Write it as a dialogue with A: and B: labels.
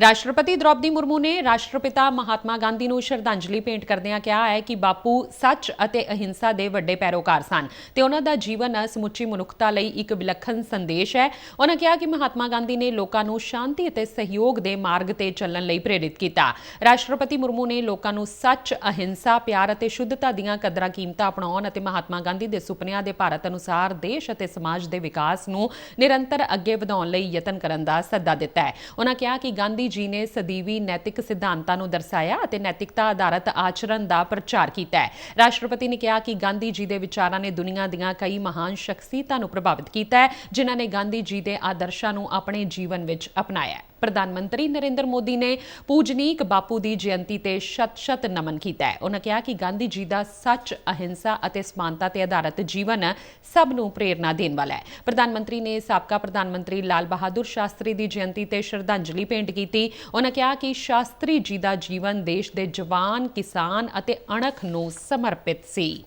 A: ਰਾਸ਼ਟਰਪਤੀ ਦ੍ਰੌਪਦੀ ਮੁਰਮੂ ਨੇ ਰਾਸ਼ਟਰਪਿਤਾ ਮਹਾਤਮਾ ਗਾਂਧੀ ਨੂੰ ਸ਼ਰਧਾਂਜਲੀ ਭੇਂਟ ਕਰਦਿਆਂ ਕਿਹਾ ਹੈ ਕਿ ਬਾਪੂ ਸੱਚ ਅਤੇ ਅਹਿੰਸਾ ਦੇ ਵੱਡੇ ਪੈਰੋਕਾਰ ਸਨ ਤੇ ਉਹਨਾਂ ਦਾ ਜੀਵਨ ਸਮੁੱਚੀ ਮਨੁੱਖਤਾ ਲਈ ਇੱਕ ਵਿਲੱਖਣ ਸੰਦੇਸ਼ ਹੈ। ਉਹਨਾਂ ਕਿਹਾ ਕਿ ਮਹਾਤਮਾ ਗਾਂਧੀ ਨੇ ਲੋਕਾਂ ਨੂੰ ਸ਼ਾਂਤੀ ਅਤੇ ਸਹਿਯੋਗ ਦੇ ਮਾਰਗ ਤੇ ਚੱਲਣ ਲਈ ਪ੍ਰੇਰਿਤ ਕੀਤਾ। ਰਾਸ਼ਟਰਪਤੀ ਮੁਰਮੂ ਨੇ ਲੋਕਾਂ ਨੂੰ ਸੱਚ, ਅਹਿੰਸਾ, ਪਿਆਰ ਅਤੇ ਸ਼ੁੱਧਤਾ ਦੀਆਂ ਕਦਰਾਂ ਕੀਮਤਾਂ ਅਪਣਾਉਣ ਅਤੇ ਮਹਾਤਮਾ ਗਾਂਧੀ ਦੇ ਸੁਪਨਿਆਂ ਦੇ ਭਾਰਤ ਅਨੁਸਾਰ ਦੇਸ਼ ਅਤੇ ਸਮਾਜ ਦੇ ਵਿਕਾਸ ਨੂੰ ਨਿਰੰਤਰ ਅੱਗੇ ਵਧਾਉਣ ਲਈ ਯਤਨ ਕਰਨ ਦਾ ਸੱਦਾ ਦਿੱਤਾ ਹੈ। ਉਹਨਾਂ ਕਿਹਾ ਕਿ ਗਾਂਧੀ ਜੀ ਨੇ ਸਦੀਵੀ ਨੈਤਿਕ ਸਿਧਾਂਤਾਂ ਨੂੰ ਦਰਸਾਇਆ ਅਤੇ ਨੈਤਿਕਤਾ ਆਧਾਰਿਤ ਆਚਰਣ ਦਾ ਪ੍ਰਚਾਰ ਕੀਤਾ ਹੈ। ਰਾਸ਼ਟਰਪਤੀ ਨੇ ਕਿਹਾ ਕਿ ਗਾਂਧੀ ਜੀ ਦੇ ਵਿਚਾਰਾਂ ਨੇ ਦੁਨੀਆ ਦੀਆਂ ਕਈ ਮਹਾਨ ਸ਼ਖਸੀਅਤਾਂ ਨੂੰ ਪ੍ਰਭਾਵਿਤ ਕੀਤਾ ਹੈ, ਜਿਨ੍ਹਾਂ ਨੇ ਗਾਂਧੀ ਜੀ ਦੇ ਆਦਰਸ਼ਾਂ ਨੂੰ ਆਪਣੇ ਜੀਵਨ ਵਿੱਚ ਅਪਣਾਇਆ ਹੈ। ਪ੍ਰਧਾਨ ਮੰਤਰੀ ਨਰਿੰਦਰ ਮੋਦੀ ਨੇ ਪੂਜਨੀਕ ਬਾਪੂ ਦੀ ਜਯੰਤੀ ਤੇ ਸ਼ਤ-ਸ਼ਤ ਨਮਨ ਕੀਤਾ ਹੈ। ਉਹਨਾਂ ਕਿਹਾ ਕਿ ਗਾਂਧੀ ਜੀ ਦਾ ਸੱਚ, ਅਹਿੰਸਾ ਅਤੇ ਸਮਾਨਤਾ ਤੇ ਆਧਾਰਿਤ ਜੀਵਨ ਸਭ ਨੂੰ ਪ੍ਰੇਰਨਾ ਦੇਣ ਵਾਲਾ ਹੈ। ਪ੍ਰਧਾਨ ਮੰਤਰੀ ਨੇ ਸਾਬਕਾ ਪ੍ਰਧਾਨ ਮੰਤਰੀ ਲਾਲ ਬਹਾਦੁਰ ਸ਼ਾਸਤਰੀ ਦੀ ਜਯੰਤੀ ਤੇ ਸ਼ਰਧਾਂਜਲੀ ਭੇਂਟ ਕੀਤੀ। ਉਹਨਾਂ ਕਿਹਾ ਕਿ ਸ਼ਾਸਤਰੀ ਜੀ ਦਾ ਜੀਵਨ ਦੇਸ਼ ਦੇ ਜਵਾਨ, ਕਿਸਾਨ ਅਤੇ ਅਣਖ ਨੂੰ ਸਮਰਪਿਤ ਸੀ।